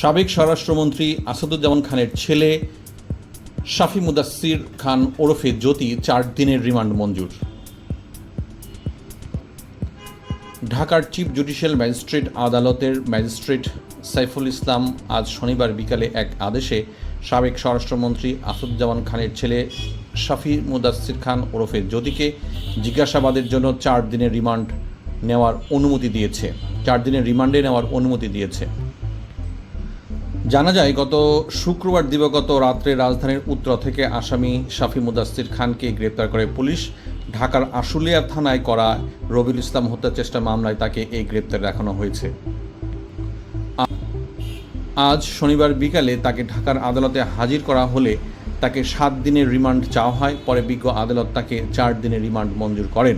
সাবেক স্বরাষ্ট্রমন্ত্রী আসাদুজ্জামান খানের ছেলে শাফি মুদাসির খান ওরফে জ্যোতি চার দিনের রিমান্ড মঞ্জুর। ঢাকার চিফ জুডিশিয়াল ম্যাজিস্ট্রেট আদালতের ম্যাজিস্ট্রেট সাইফুল ইসলাম আজ শনিবার বিকালে এক আদেশে সাবেক স্বরাষ্ট্রমন্ত্রী আসাদুজ্জামান খানের ছেলে শাফি মুদাসির খান ওরফে জ্যোতিকে জিজ্ঞাসাবাদের জন্য চার দিনের রিমান্ড নেওয়ার অনুমতি দিয়েছে। চার দিনের রিমান্ডে নেওয়ার অনুমতি দিয়েছে। জানা যায়, গত শুক্রবার দিবাগত রাত্রে রাজধানীর উত্তরা থেকে আসামি শাফি মুদাস্সির খানকে গ্রেপ্তার করে পুলিশ। ঢাকার আশুলিয়া থানায় করা রবিউল ইসলাম হত্যা চেষ্টা মামলায় তাকে এই গ্রেপ্তার দেখানো হয়েছে। আজ শনিবার বিকালে তাকে ঢাকার আদালতে হাজির করা হলে তাকে সাত দিনের রিমান্ড চাওয়া হয়, পরে বিজ্ঞ আদালত তাকে চার দিনের রিমান্ড মঞ্জুর করেন।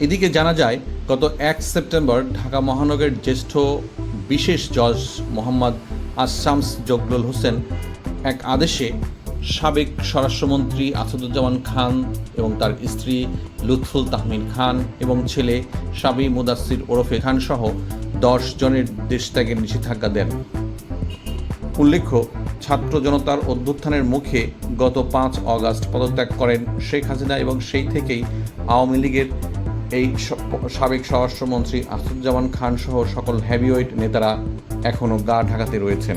এদিকে জানা যায়, গত এক সেপ্টেম্বর ঢাকা মহানগরের জ্যেষ্ঠ বিশেষ জজ মোহাম্মদ আসামস জগলুল হোসেন এক আদেশে সাবেক স্বরাষ্ট্রমন্ত্রী আসাদুজ্জামান খান এবং তার স্ত্রী লুৎফুল তাহমিন খান এবং ছেলে সাবি মুদাসির ওরফে খান সহ দশ জনের দেশ ত্যাগের নিষেধাজ্ঞা দেন। উল্লেখ্য, ছাত্র জনতার অভ্যুত্থানের মুখে গত পাঁচ অগাস্ট পদত্যাগ করেন শেখ হাসিনা এবং সেই থেকেই আওয়ামী লীগের এই সাবেক স্বরাষ্ট্রমন্ত্রী আসুজ্জামান খান সহ সকল হ্যাভিওয়েট নেতারা এখনও গা ঢাকাতে রয়েছেন।